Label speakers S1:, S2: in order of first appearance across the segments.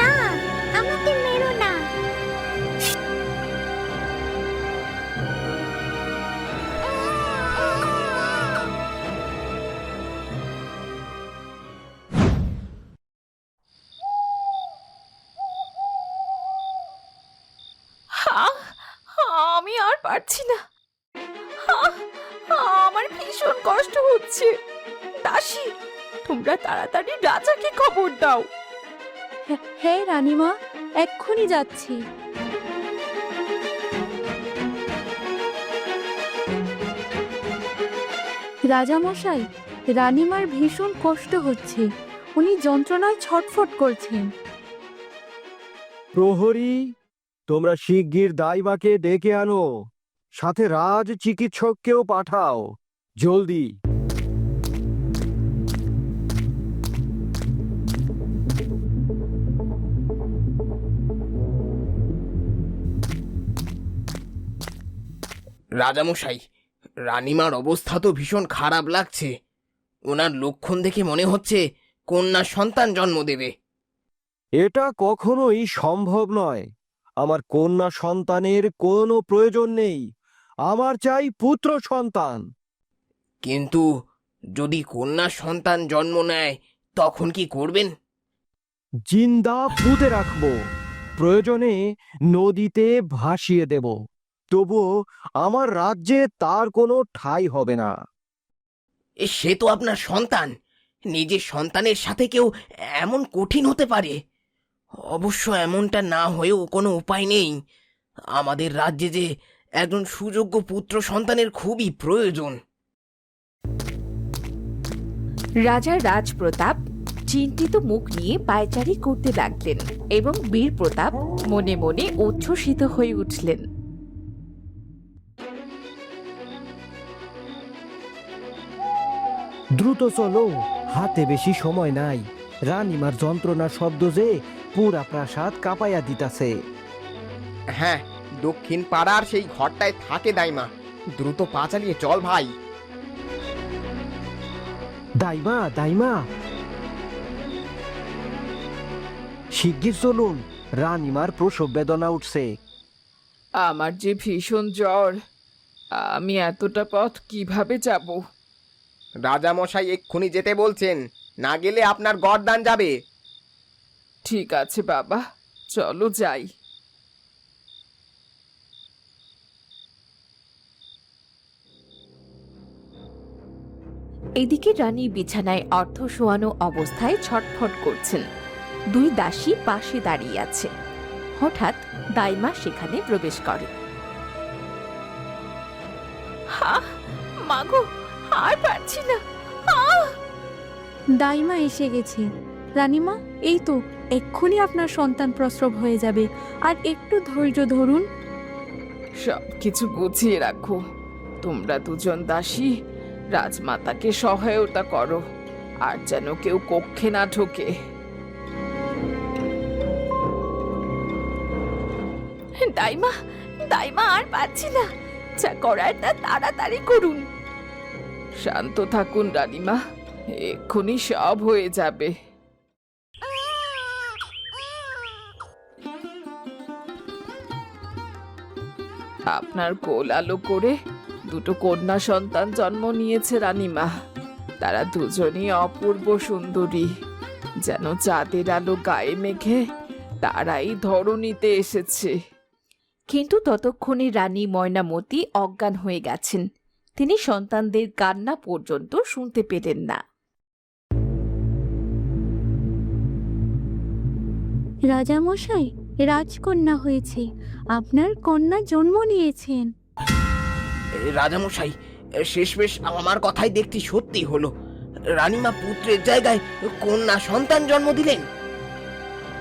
S1: না, আমাকে মেরো না।
S2: আমি আর পারছি না। আমার ভীষণ কষ্ট হচ্ছে। দাসী, তোমরা তাড়াতাড়ি রাজাকে খবর দাও।
S3: হ্যাঁ রানীমা, এক্ষুনি যাচ্ছি। রাজামশাই, রানীমার ভীষণ কষ্ট হচ্ছে। উনি যন্ত্রণায় ছটফট করছেন।
S4: প্রহরী, তোমরা শিগগির দাইমাকে ডেকে আনো। সাথে রাজ চিকিৎসককেও পাঠাও। জলদি।
S5: রাজামশাই রানিমার অবস্থা তো ভীষণ খারাপ লাগছে। ওনার লক্ষণ দেখে মনে হচ্ছে কন্যা সন্তান জন্ম দেবে।
S4: এটা কখনোই সম্ভব নয়। আমার কন্যা সন্তানের কোনো প্রয়োজন নেই। আমার চাই পুত্র সন্তান।
S5: কিন্তু যদি কন্যা সন্তান জন্ম নেয় তখন কি করবেন?
S4: জিন্দা পুঁতে রাখব। প্রয়োজনে নদীতে ভাসিয়ে দেব। তবুও আমার রাজ্যে তার কোনো ঠাঁই হবে না।
S5: এ সে তো আপনার সন্তান। নিজের সন্তানের সাথে কেউ এমন কঠিন হতে পারে। অবশ্য এমনটা না হয়েও কোনো উপায় নেই। আমাদের রাজ্যে যে একজন সুযোগ্য পুত্র সন্তানের খুবই প্রয়োজন।
S2: রাজা রাজপ্রতাপ চিন্তিত মুখ নিয়ে পায়চারি করতে লাগলেন এবং বীর প্রতাপ মনে মনে উচ্ছ্বসিত হয়ে উঠলেন।
S4: দ্রুত চলো হাতে বেশি সময় নাই। রানিমার যন্ত্রণার শব্দ যে পুরা প্রাসাদ কাঁপাইয়া দিতাছে।
S6: হ্যাঁ দক্ষিণ পাড়ার সেই ঘরটায় থাকে দাইমা। দ্রুত পা চালিয়ে চল ভাই।
S4: দাইমা দাইমা। শিগগির চলুন রানিমার প্রসব বেদনা উঠছে।
S2: আমার যে ভীষণ জ্বর আমি এতটা পথ কীভাবে যাব?
S6: রাজামশাই এক্ষুনি যেতে বলছেন না গেলে আপনার গরদান যাবে।
S2: ঠিক আছে বাবা চলো যাই। এদিকে রানী বিছানায় অর্থ শোয়ানো অবস্থায় ছটফট করছেন। দুই দাসী পাশে দাঁড়িয়ে আছে। হঠাৎ দাইমা সেখানে প্রবেশ করে। হা মাগো আর পারছি না। আহ!
S3: দাইমা এসে গেছে। রানীমা এই তো এক্ষুনি আপনার সন্তান প্রসব হয়ে যাবে। আর একটু ধৈর্য ধরুন।
S2: সব কিছু গুছিয়ে রাখো। তোমরা দুজন দাসী রাজমাতাকে সহায়তা করো আর যেন কেউ কক্ষে না ঢোকে। দাইমা দাইমা আর পাচ্ছি না। যা করার তা তাড়াতাড়ি করুন। শান্ত থাকুন, রানীমা। এক্ষুনি সব হয়ে যাবে। আপনার কোল আলো করে দুটো কন্যা সন্তান জন্ম নিয়েছে, রানীমা। তারা দুজনই অপূর্ব সুন্দরী। যেন চাঁদের আলো গায়ে মেঘে তারাই ধরণীতে এসেছে। কিন্তু ততক্ষণে রানী, ময়নামতি অজ্ঞান হয়ে গেছেন। তিনি সন্তানদের কান্না পর্যন্ত শুনতে পেতেন না।
S3: রাজামশাই রাজকন্যা হয়েছে। আপনার কন্যা জন্ম নিয়েছেন।
S5: রাজামশাই শেষমেশ আমার কথাই দেখতে সত্যি হলো। রানীমা পুত্রের জায়গায় কন্যা সন্তান জন্ম দিলেন।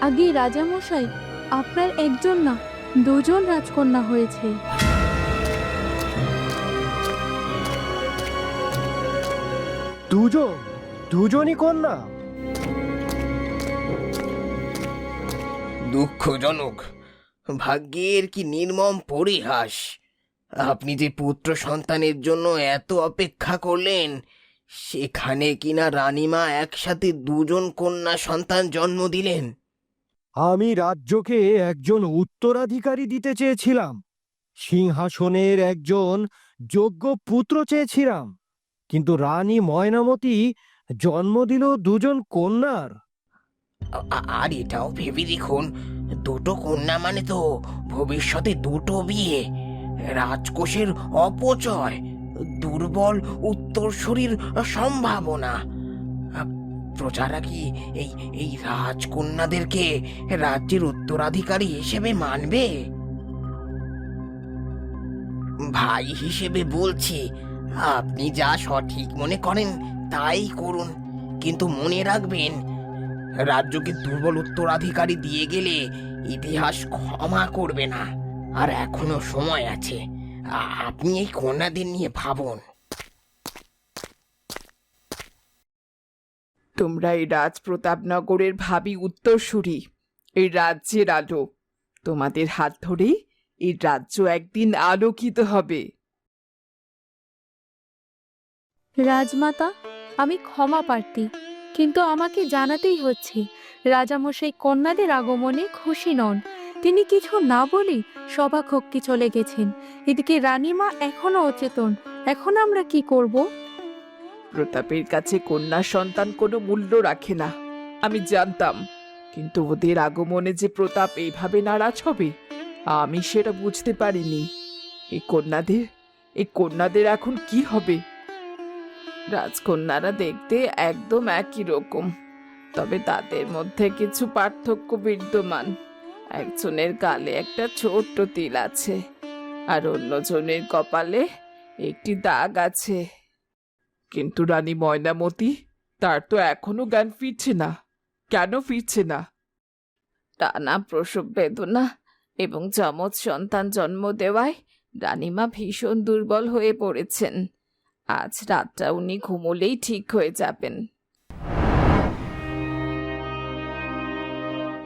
S3: আগে রাজামশাই আপনার একজন না দুজন রাজকন্যা হয়েছে।
S4: দুজন? দুজনই কন্যা?
S5: দুঃখজনক। ভাগ্যের কি নির্মম পরিহাস। আপনি যে পুত্র সন্তানের জন্য এত অপেক্ষা করলেন সেখানে কিনা রানীমা একসাথে দুজন কন্যা সন্তান জন্ম দিলেন?
S4: আমি রাজ্যকে একজন উত্তরাধিকারী দিতে চেয়েছিলাম। সিংহাসনের একজন যোগ্য পুত্র চেয়েছিলাম। কিন্তু রানী ময়নামতি জন্ম দিল দুজন কন্যার।
S5: আর এটাও ভেবে দেখুন দুটো কন্যা মানে তো ভবিষ্যতে দুটো বিয়ে রাজকোষের অপচয় দুর্বল উত্তরসূরির সম্ভাবনা। আ, প্রজারা কি এই এই রাজকন্যাদেরকে রাজ্যের উত্তরাধিকারী হিসেবে মানবে? ভাই হিসেবে বলছি আপনি যা সঠিক মনে করেন তাই করুন। কিন্তু মনে রাখবেন, রাজ্যকে দুর্বল উত্তরাধিকারী দিয়ে গেলে ইতিহাস ক্ষমা করবে না। আর এখনও সময় আছে। আপনি এই কন্যাদের নিয়ে ভাবুন।
S7: তোমরা এই রাজপ্রতাপনগরের ভাবি উত্তরসূরি, এই রাজ্যের আলো। তোমাদের হাত ধরেই এই রাজ্য একদিন আলোকিত হবে।
S3: রাজমাতা, আমি ক্ষমা প্রার্থী, কিন্তু আমাকে জানাতেই হচ্ছে, রাজামশাই কন্যাদের আগমনে খুশি নন। তিনি কিছু না বলেই সভাকক্ষে চলে গেছেন। এদিকে রানীমা এখনও অচেতন। এখন আমরা কি করব?
S7: প্রতাপের কাছে কন্যা সন্তান কোনো মূল্য রাখে না, আমি জানতাম। কিন্তু ওদের আগমনে যে প্রতাপ এইভাবে নারাজ হবে, আমি সেটা বুঝতে পারিনি। এই কন্যাদের এই কন্যাদের এখন কি হবে? রাজকন্যারা দেখতে একদম একই রকম। তবে তাদের মধ্যে কিছু পার্থক্য বিদ্যমান। একজনের গালে একটা ছোট্ট তিল আছে, আর অন্যজনের কপালে একটি দাগ আছে। কিন্তু রানী ময়নামতি, তার তো এখনও জ্ঞান ফিরছে না। কেন ফিরছে না? টানা প্রসব বেদনা এবং যমজ সন্তান জন্ম দেওয়ায় রানীমা ভীষণ দুর্বল হয়ে পড়েছেন। আজ রাতটা উনি ঘুমোলেই ঠিক হয়ে যাবেন।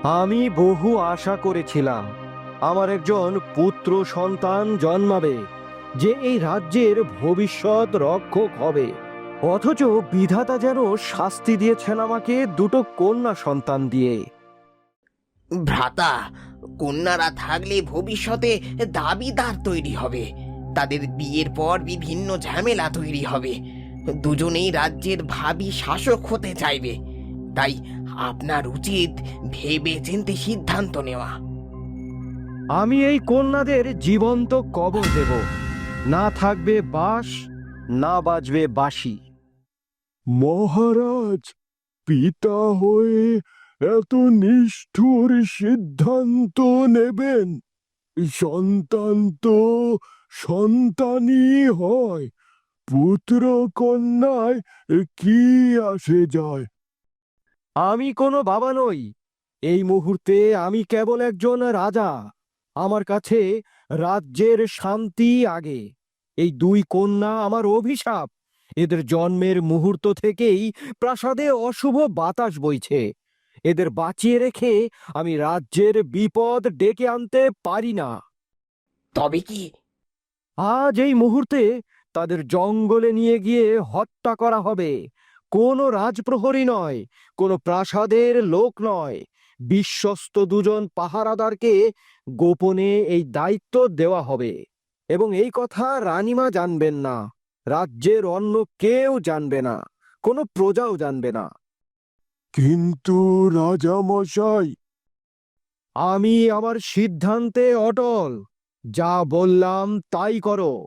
S4: আমি বহু আশা করেছিলাম আমার একজন পুত্র সন্তান জন্মাবে যে এই রাজ্যের ভবিষ্যৎ রক্ষক হবে। অথচ বিধাতা যেন শাস্তি দিয়েছেন আমাকে দুটো কন্যা সন্তান দিয়ে।
S5: ভ্রাতা কন্যারা থাকলে ভবিষ্যতে দাবিদার তৈরি হবে। তাদের বিয়ের পর বিভিন্ন ঝামেলা তৈরি হবে। দুজনেই রাজ্যের ভাবি শাসক হতে চাইবে। তাই আপনার উচিত ভেবে চিন্তে সিদ্ধান্ত নেওয়া।
S4: আমি এই কন্যাদের জীবন্ত কবর দেব। না থাকবে বাস না বাজবে বাঁশি।
S8: মহারাজ পিতা হয়ে এত নিষ্ঠুর সিদ্ধান্ত নেবেন। সন্তান তো সন্তানই হয় পুত্র কন্যায় কি আসে যায়?
S4: আমি কোনো বাবা নই। এই মুহূর্তে আমি কেবল একজন রাজা। আমার কাছে রাজ্যের শান্তি আগে। এই দুই কন্যা আমার অভিশাপ। এদের জন্মের মুহূর্ত থেকেই প্রাসাদে অশুভ বাতাস বইছে। এদের বাঁচিয়ে রেখে আমি রাজ্যের বিপদ ডেকে আনতে পারি না।
S5: তবে কি
S4: আজ এই মুহূর্তে তাদের জঙ্গলে নিয়ে গিয়ে হত্যা করা হবে। কোনো রাজপ্রহরী নয় কোনো প্রাসাদের লোক নয়। বিশ্বস্ত দুজন পাহারাদারকে গোপনে এই দায়িত্ব দেওয়া হবে। এবং এই কথা রানীমা জানবেন না রাজ্যের অন্য কেউ জানবে না কোনো প্রজাও জানবে না।
S8: কিন্তু রাজা মশাই
S4: আমি আমার সিদ্ধান্তে অটল। যা বললাম তাই করো।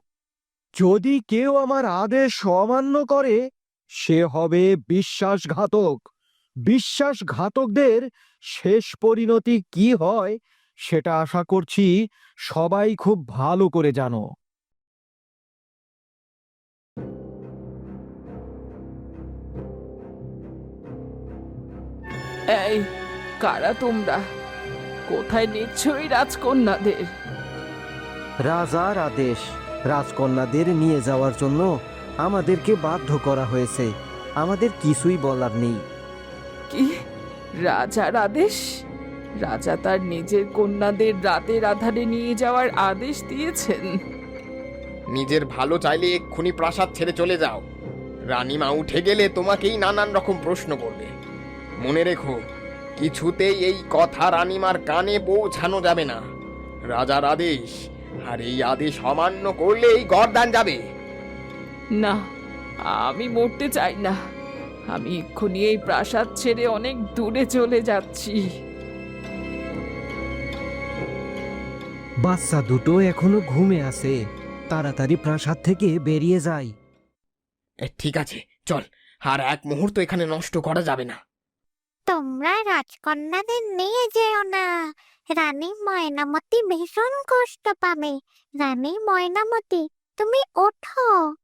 S4: যদি কেউ আমার আদেশ অমান্য করে, সে হবে বিশ্বাসঘাতক। বিশ্বাসঘাতকদের শেষ পরিণতি কি হয়, সেটা আশা করছি সবাই খুব ভালো করে জানো।
S7: এই, কারা তোমরা? কোথায় নিচ্ছ এই রাজকন্যাদের?
S4: রাজার আদেশ। রাজকন্যাদের নিয়ে যাওয়ার জন্য আমাদেরকে বাধ্য করা হয়েছে। আমাদের কিছুই বলার নেই।
S7: কি? রাজার আদেশ? রাজা তার নিজের কন্যাদের রাতের আধারে নিয়ে যাওয়ার আদেশ দিয়েছেন।
S9: নিজের ভালো চাইলে এক্ষুনি প্রাসাদ ছেড়ে চলে যাও। রানীমা উঠে গেলে তোমাকেই নানান রকম প্রশ্ন করবে। মনে রেখো
S5: কিছুতেই এই কথা রানীমার কানে পৌঁছানো যাবে না। রাজার আদেশ আর এই আদেশ অমান্য করলে এই গরদান যাবে।
S2: না আমি মরতে চাই না। আমি এক্ষুনি এই প্রাসাদ ছেড়ে অনেক দূরে চলে যাচ্ছি।
S4: বাচ্চা দুটো এখনও ঘুমে আছে। তাড়াতাড়ি প্রাসাদ থেকে বেরিয়ে যায়
S5: ঠিক আছে চল। আর এক মুহূর্ত এখানে নষ্ট করা যাবে না।
S1: তোমরা রাজকন্যাদের নিয়ে যেও না। রানী ময়নামতি ভীষণ কষ্ট পাবে। রানী ময়নামতি তুমি ওঠো।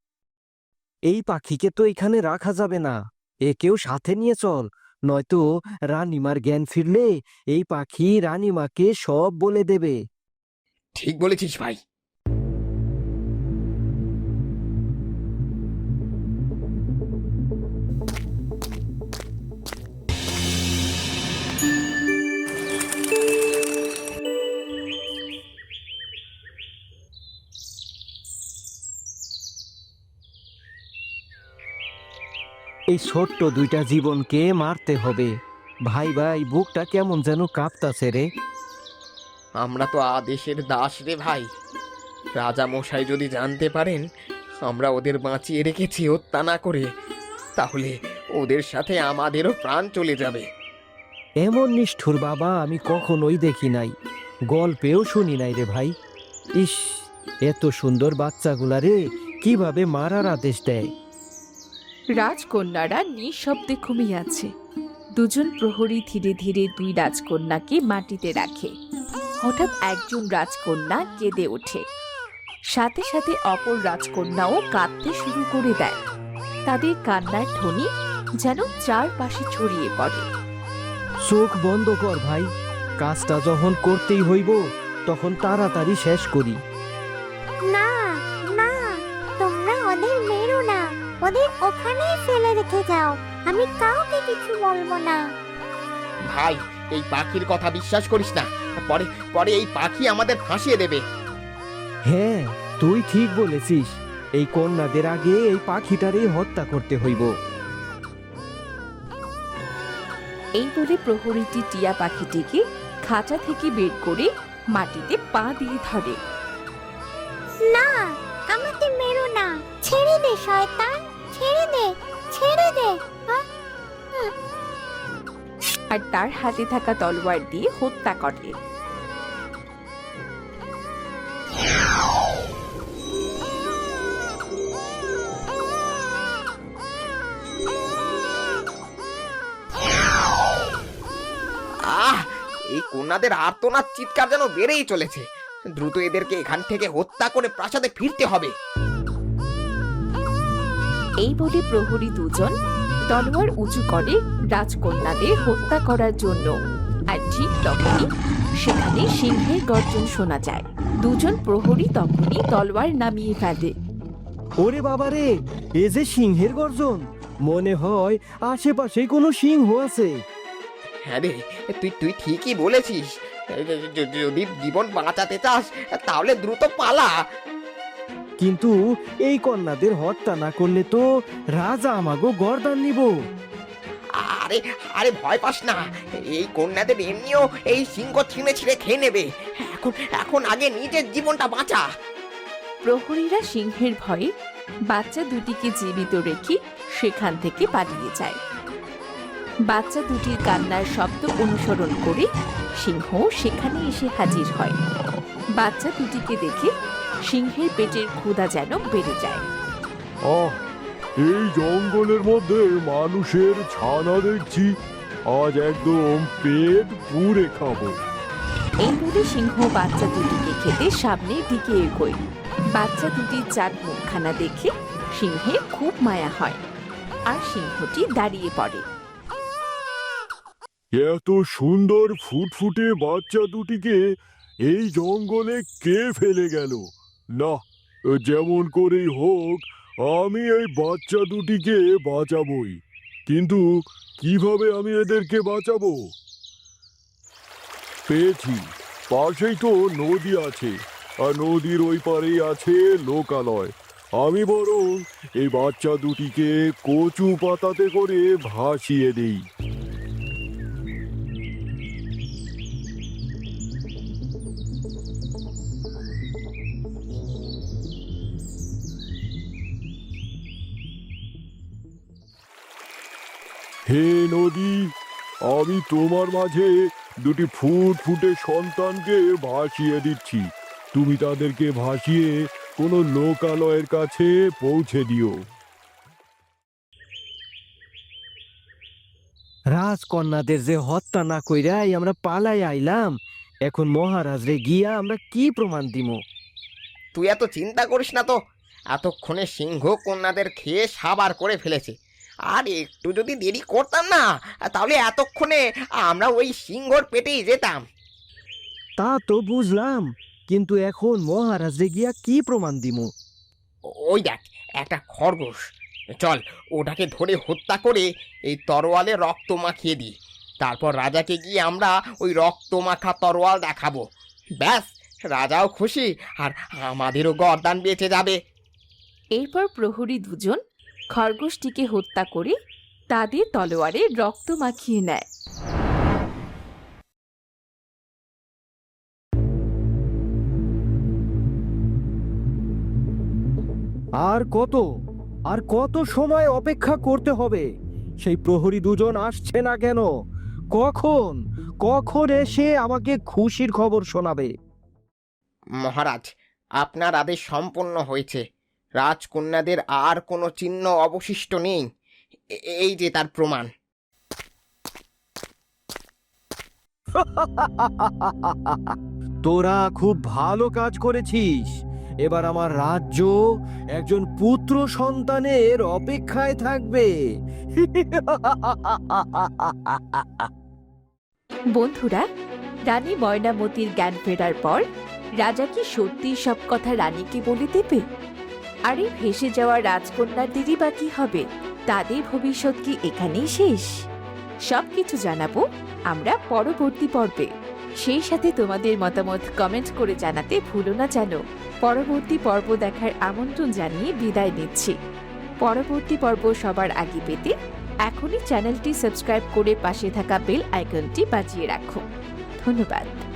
S4: এই পাখিকে তো এখানে রাখা যাবে না। একেও সাথে নিয়ে চল নয়তো রানীমার জ্ঞান ফিরলে এই পাখি রানীমাকে সব বলে দেবে।
S5: ঠিক বলেছিস ভাই।
S4: এই ছোট্ট দুইটা জীবনকে মারতে হবে। ভাই ভাই বুকটা কেমন যেন কাঁপতাছে রে।
S5: আমরা তো আদেশের দাস রে ভাই। রাজা মশাই যদি জানতে পারেন আমরা ওদের বাঁচিয়ে রেখেছি হত্যা না করে তাহলে ওদের সাথে আমাদেরও প্রাণ চলে যাবে।
S4: এমন নিষ্ঠুর বাবা আমি কখনোই দেখি নাই। গল্পেও শুনি নাই রে ভাই। ইস এত সুন্দর বাচ্চাগুলা রে কীভাবে মারার আদেশ দেয়।
S2: রাজকন্যারা নিঃশব্দে ঘুমিয়ে আছে। দুজন প্রহরী ধীরে ধীরে দুই রাজকন্যাকে মাটিতে রাখে। হঠাৎ একজন রাজকন্যা কেঁদে ওঠে। সাথে সাথে অপর রাজকন্যাও কাঁদতে শুরু করে দেয়। তাদের কান্নার ধ্বনি যেন চারপাশে ছড়িয়ে পড়ে।
S4: চোখ বন্ধ কর ভাই। কাজটা যখন করতেই হইব তখন তাড়াতাড়ি শেষ করি।
S1: না ওদের ওখানেই ফেলে রেখে যাও। আমি কাউকে কিছু বলব না।
S5: ভাই এই পাখির কথা বিশ্বাস করিস না। পরে পরে এই পাখি আমাদের ফাঁসিয়ে দেবে।
S4: হ্যাঁ তুই ঠিক বলেছিস। এই কন্যাদের আগে এই পাখিটারই হত্যা করতে হইব।
S2: এই বলে প্রহরীটি টিয়া পাখিটিকে খাঁচা থেকে বের করে মাটিতে পা দিয়ে ধরে।
S1: না আমাকে মেরো না। ছেড়ে দে শয়তান। ছেড়ে দে ছেড়ে দে। আহ,
S2: আর তার হাতে থাকা তলোয়ার দিয়ে হত্যা করে।
S5: আহ এই কন্যাদের আর্তনাদ চিৎকার যেন বেড়েই চলেছে। দ্রুত এদেরকে এখান থেকে হত্যা করে প্রাসাদে ফিরতে হবে।
S2: এই বলে প্রহরী দুজন তলোয়ার উঁচু করে রাজকন্যাদের হত্যা করার জন্য। আর ঠিক তখনই সেখানে সিংহের গর্জন শোনা যায়। দুজন প্রহরী তখনই তলোয়ার নামিয়ে ফেলে।
S4: ওরে বাবা রে এ যে সিংহের গর্জন। মনে হয় আশেপাশে কোনো সিংহ আছে।
S5: হ্যাঁ রে তুই তুই ঠিকই বলেছিস। যদি জীবন বাঁচাতে চাস তাহলে দ্রুত পালা।
S4: কিন্তু এই কন্যাদের হত্যা না করলে তো রাজা আমাগো গর্দান নিব।
S5: আরে আরে ভয় পাস না। এই কন্যাদের এমনিও এই সিংহ ছিঁড়ে ছিঁড়ে খেয়ে নেবে। এখন এখন আগে নিজের জীবনটা বাঁচা।
S2: প্রহরীরা সিংহের ভয়ে বাচ্চা দুটিকে জীবিত রেখে সেখান থেকে পালিয়ে যায়। বাচ্চা দুটির কান্নার শব্দ অনুসরণ করে সিংহ সেখানে এসে হাজির হয়। বাচ্চা দুটিকে দেখে সিংহের পেটের ক্ষুধা যেন বেড়ে যায়।
S8: আহ এই জঙ্গলের মধ্যে মানুষের ছানা দেখছি। আজ একদম পেট পুরে খাব।
S2: এই বলে সিংহ বাচ্চা দুটিকে খেতে সামনের দিকে এগোয়। বাচ্চা দুটির চাঁদ মুখখানা দেখে সিংহে খুব মায়া হয়। আর সিংহটি দাঁড়িয়ে পড়ে।
S8: এত সুন্দর ফুটফুটে বাচ্চা দুটিকে এই জঙ্গলে কে ফেলে গেল? না যেমন করেই হোক, আমি এই বাচ্চা দুটিকে বাঁচাবই। কিন্তু কীভাবে আমি এদেরকে বাঁচাবো? পেয়েছি, পাশেই তো নদী আছে, আর নদীর ওই পারেই আছে লোকালয়। আমি বরং এই বাচ্চা দুটিকে কচু পাতাতে করে ভাসিয়ে দিই। হে নদী আমি তোমার মাঝে দুটি ফুট ফুটে সন্তানকে ভাসিয়ে দিচ্ছি। তুমি তাদেরকে ভাসিয়ে কোনো লোকালয়ের কাছে পৌঁছে দিও।
S4: রাজকন্যাদের যে হত্যা না কইরাই আমরা পালাই আইলাম। এখন মহারাজ রে গিয়া আমরা কি প্রমাণ দিব?
S5: তুই এত চিন্তা করিস না তো। এতক্ষণে সিংহ কন্যাদের খেয়ে সাবার করে ফেলেছে। আর একটু যদি দেরি করতাম না তাহলে এতক্ষণে আমরা ওই সিংহর পেটেই যেতাম।
S4: তা তো বুঝলাম কিন্তু এখন মহারাজ গিয়া কি প্রমাণ দিব
S5: ওই দেখ একটা খরগোশ। চল ওটাকে ধরে হত্যা করে এই তরোয়ালে রক্ত মাখিয়ে দিই। তারপর রাজাকে গিয়ে আমরা ওই রক্ত মাখা তরোয়াল দেখাবো। ব্যাস রাজাও খুশি আর আমাদেরও গরদান বেঁচে যাবে।
S2: এরপর প্রহরী দুজন খরগোশটিকে হত্যা করে তাদের তলোয়ারে রক্ত মাখিয়ে নেয়।
S4: আর কত আর কত সময় অপেক্ষা করতে হবে? সেই প্রহরী দুজন আসছে না কেন? কখন কখন এসে আমাকে খুশির খবর শোনাবে?
S5: মহারাজ আপনার আদেশ সম্পন্ন হয়েছে। রাজকন্যাদের আর কোনো চিহ্ন অবশিষ্ট নেই। এই যে তার প্রমাণ।
S4: তোরা খুব ভালো কাজ করেছিস। এবার আমার রাজ্য একজন পুত্র সন্তানের অপেক্ষায় থাকবে।
S2: বন্ধুরা রানী ময়নামতির জ্ঞান ফেরার পর রাজা কি সত্যি সব কথা রানীকে বলে দেবে? আর এই ভেসে যাওয়া রাজকন্যার দিদি বা কি হবে? তাদের ভবিষ্যৎ কি এখানেই শেষ? সব কিছু জানাব আমরা পরবর্তী পর্বে। সেই সাথে তোমাদের মতামত কমেন্ট করে জানাতে ভুলো না জানো। পরবর্তী পর্ব দেখার আমন্ত্রণ জানিয়ে বিদায় নিচ্ছি। পরবর্তী পর্ব সবার আগে পেতে এখনই চ্যানেলটি সাবস্ক্রাইব করে পাশে থাকা বেল আইকনটি বাজিয়ে রাখো। ধন্যবাদ।